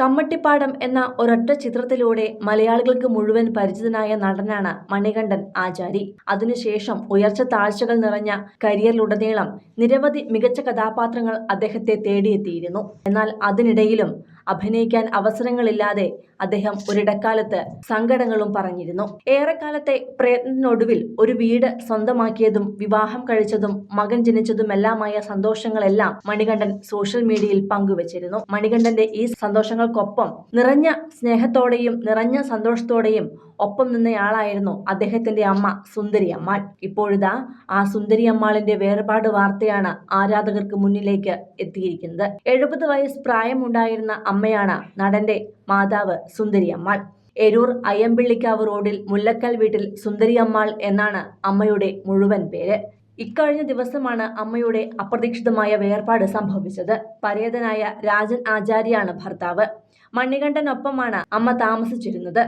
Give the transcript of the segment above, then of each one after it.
കമ്മട്ടിപ്പാടം എന്ന ഒരൊറ്റ ചിത്രത്തിലൂടെ മലയാളികൾക്ക് മുഴുവൻ പരിചിതനായ നടനാണ് മണികണ്ഠൻ ആചാരി. അതിനുശേഷം ഉയർച്ച താഴ്ചകൾ നിറഞ്ഞ കരിയറിലുടനീളം നിരവധി മികച്ച കഥാപാത്രങ്ങൾ അദ്ദേഹത്തെ തേടിയെത്തിയിരുന്നു. എന്നാൽ അതിനിടയിലും അഭിനയിക്കാൻ അവസരങ്ങളില്ലാതെ അദ്ദേഹം ഒരിടക്കാലത്ത് സങ്കടങ്ങളും പറഞ്ഞിരുന്നു. ഏറെക്കാലത്തെ പ്രയത്നത്തിനൊടുവിൽ ഒരു വീട് സ്വന്തമാക്കിയതും വിവാഹം കഴിച്ചതും മകൻ ജനിച്ചതുമെല്ലാമായ സന്തോഷങ്ങളെല്ലാം മണികണ്ഠൻ സോഷ്യൽ മീഡിയയിൽ പങ്കുവച്ചിരുന്നു. മണികണ്ഠന്റെ ഈ സന്തോഷങ്ങൾക്കൊപ്പം നിറഞ്ഞ സ്നേഹത്തോടെയും നിറഞ്ഞ സന്തോഷത്തോടെയും ഒപ്പം നിന്നയാളായിരുന്നു അദ്ദേഹത്തിന്റെ അമ്മ സുന്ദരി അമ്മാൾ. ഇപ്പോഴിതാ ആ സുന്ദരി അമ്മാളിന്റെ വേർപാട് വാർത്തയാണ് ആരാധകർക്ക് മുന്നിലേക്ക് എത്തിയിരിക്കുന്നത്. എഴുപത് വയസ്സ് പ്രായമുണ്ടായിരുന്ന അമ്മയാണ് നടന്റെ മാതാവ് സുന്ദരി അമ്മാൾ. എരൂർ അയ്യമ്പിള്ളിക്കാവ് റോഡിൽ മുല്ലക്കൽ വീട്ടിൽ സുന്ദരി അമ്മാൾ എന്നാണ് അമ്മയുടെ മുഴുവൻ പേര്. ഇക്കഴിഞ്ഞ ദിവസമാണ് അമ്മയുടെ അപ്രതീക്ഷിതമായ വേർപാട് സംഭവിച്ചത്. പരേതനായ രാജൻ ആചാര്യാണ് ഭർത്താവ്. മണികണ്ഠനൊപ്പമാണ് അമ്മ താമസിച്ചിരുന്നത്.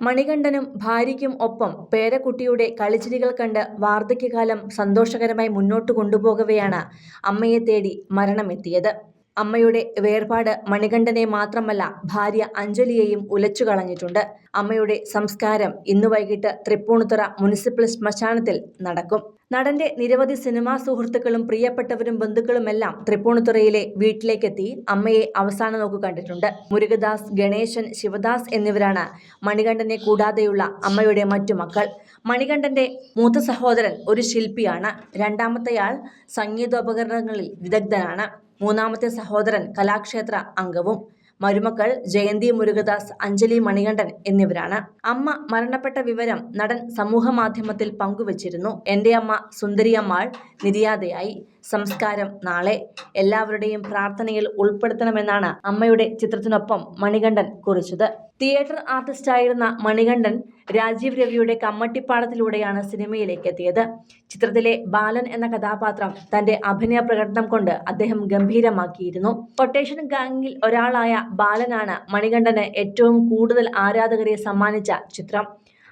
മണികണ്ഠനും ഭാര്യയ്ക്കും ഒപ്പം പേരക്കുട്ടിയുടെ കളിച്ചിരികൾ കണ്ട് വാർദ്ധക്യകാലം സന്തോഷകരമായി മുന്നോട്ട് കൊണ്ടുപോകവെയാണ് അമ്മയെ തേടി മരണമെത്തിയത്. അമ്മയുടെ വേർപാട് മണികണ്ഠനെ മാത്രമല്ല ഭാര്യ അഞ്ജലിയെയും ഉലച്ചു കളഞ്ഞിട്ടുണ്ട്. അമ്മയുടെ സംസ്കാരം ഇന്ന് വൈകിട്ട് തൃപ്പൂണിത്തുറ മുനിസിപ്പൽ ശ്മശാനത്തിൽ നടക്കും. നടന്റെ നിരവധി സിനിമാ സുഹൃത്തുക്കളും പ്രിയപ്പെട്ടവരും ബന്ധുക്കളുമെല്ലാം തൃപ്പൂണിത്തുറയിലെ വീട്ടിലേക്കെത്തി അമ്മയെ അവസാന നോക്കു കണ്ടിട്ടുണ്ട്. മുരുകദാസ് ഗണേശൻ ശിവദാസ് എന്നിവരാണ് മണികണ്ഠനെ കൂടാതെയുള്ള അമ്മയുടെ മറ്റു മക്കൾ. മണികണ്ഠന്റെ മൂത്ത സഹോദരൻ ഒരു ശില്പിയാണ്. രണ്ടാമത്തെയാൾ സംഗീതോപകരണങ്ങളിൽ വിദഗ്ധനാണ്. മൂന്നാമത്തെ സഹോദരൻ കലാക്ഷേത്ര അംഗവും മരുമക്കൾ ജയന്തി മുരുകദാസ് അഞ്ജലി മണികണ്ഠൻ എന്നിവരാണ്. അമ്മ മരണപ്പെട്ട വിവരം നടൻ സമൂഹ മാധ്യമത്തിൽ പങ്കുവച്ചിരുന്നു. എന്റെ അമ്മ സുന്ദരിയമ്മാൾ നിര്യാതയായി. സംസ്കാരം നാളെ എല്ലാവരുടെയും പ്രാർത്ഥനയിൽ ഉൾപ്പെടുത്തണമെന്നാണ് അമ്മയുടെ ചിത്രത്തിനൊപ്പം മണികണ്ഠൻ കുറിച്ചത്. തിയേറ്റർ ആർട്ടിസ്റ്റായിരുന്ന മണികണ്ഠൻ രാജീവ് രവിയുടെ കമ്മട്ടിപ്പാടത്തിലൂടെയാണ് സിനിമയിലേക്ക് എത്തിയത്. ചിത്രത്തിലെ ബാലൻ എന്ന കഥാപാത്രം തന്റെ അഭിനയ പ്രകടനം കൊണ്ട് അദ്ദേഹം ഗംഭീരമാക്കിയിരുന്നു. കൊട്ടേഷൻ ഗാംഗിൽ ഒരാളായ ബാലനാണ് മണികണ്ഠന് ഏറ്റവും കൂടുതൽ ആരാധകരെ സമ്മാനിച്ച ചിത്രം.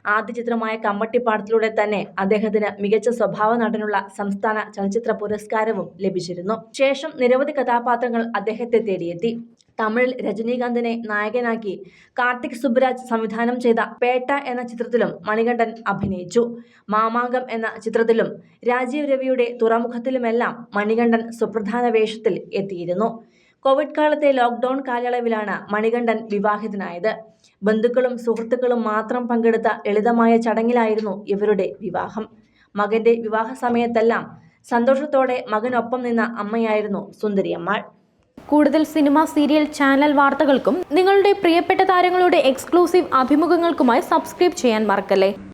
ആദ്യ ചിത്രമായ കമ്മട്ടിപ്പാടത്തിലൂടെ തന്നെ അദ്ദേഹത്തിന് മികച്ച സ്വഭാവ നടനുള്ള സംസ്ഥാന ചലച്ചിത്ര പുരസ്കാരവും ലഭിച്ചിരുന്നു. ശേഷം നിരവധി കഥാപാത്രങ്ങൾ അദ്ദേഹത്തെ തേടിയെത്തി. തമിഴിൽ രജനീകാന്തിനെ നായകനാക്കി കാർത്തിക് സുബ്രാജ് സംവിധാനം ചെയ്ത പേട്ട എന്ന ചിത്രത്തിലും മണികണ്ഠൻ അഭിനയിച്ചു. മാമാങ്കം എന്ന ചിത്രത്തിലും രാജീവ് രവിയുടെ തുറമുഖത്തിലുമെല്ലാം മണികണ്ഠൻ സുപ്രധാന വേഷത്തിൽ എത്തിയിരുന്നു. കോവിഡ് കാലത്തെ ലോക്ക്ഡൌൺ കാലയളവിലാണ് മണികണ്ഠൻ വിവാഹിതനായത്. ബന്ധുക്കളും സുഹൃത്തുക്കളും മാത്രം പങ്കെടുത്ത ലളിതമായ ചടങ്ങിലായിരുന്നു ഇവരുടെ വിവാഹം. മകന്റെ വിവാഹ സമയത്തെല്ലാം സന്തോഷത്തോടെ മകനൊപ്പം നിന്ന അമ്മയായിരുന്നു സുന്ദരിയമ്മാൾ. കൂടുതൽ സിനിമ സീരിയൽ ചാനൽ വാർത്തകൾക്കും നിങ്ങളുടെ പ്രിയപ്പെട്ട താരങ്ങളുടെ എക്സ്ക്ലൂസീവ് അഭിമുഖങ്ങൾക്കുമായി സബ്സ്ക്രൈബ് ചെയ്യാൻ മറക്കല്ലേ?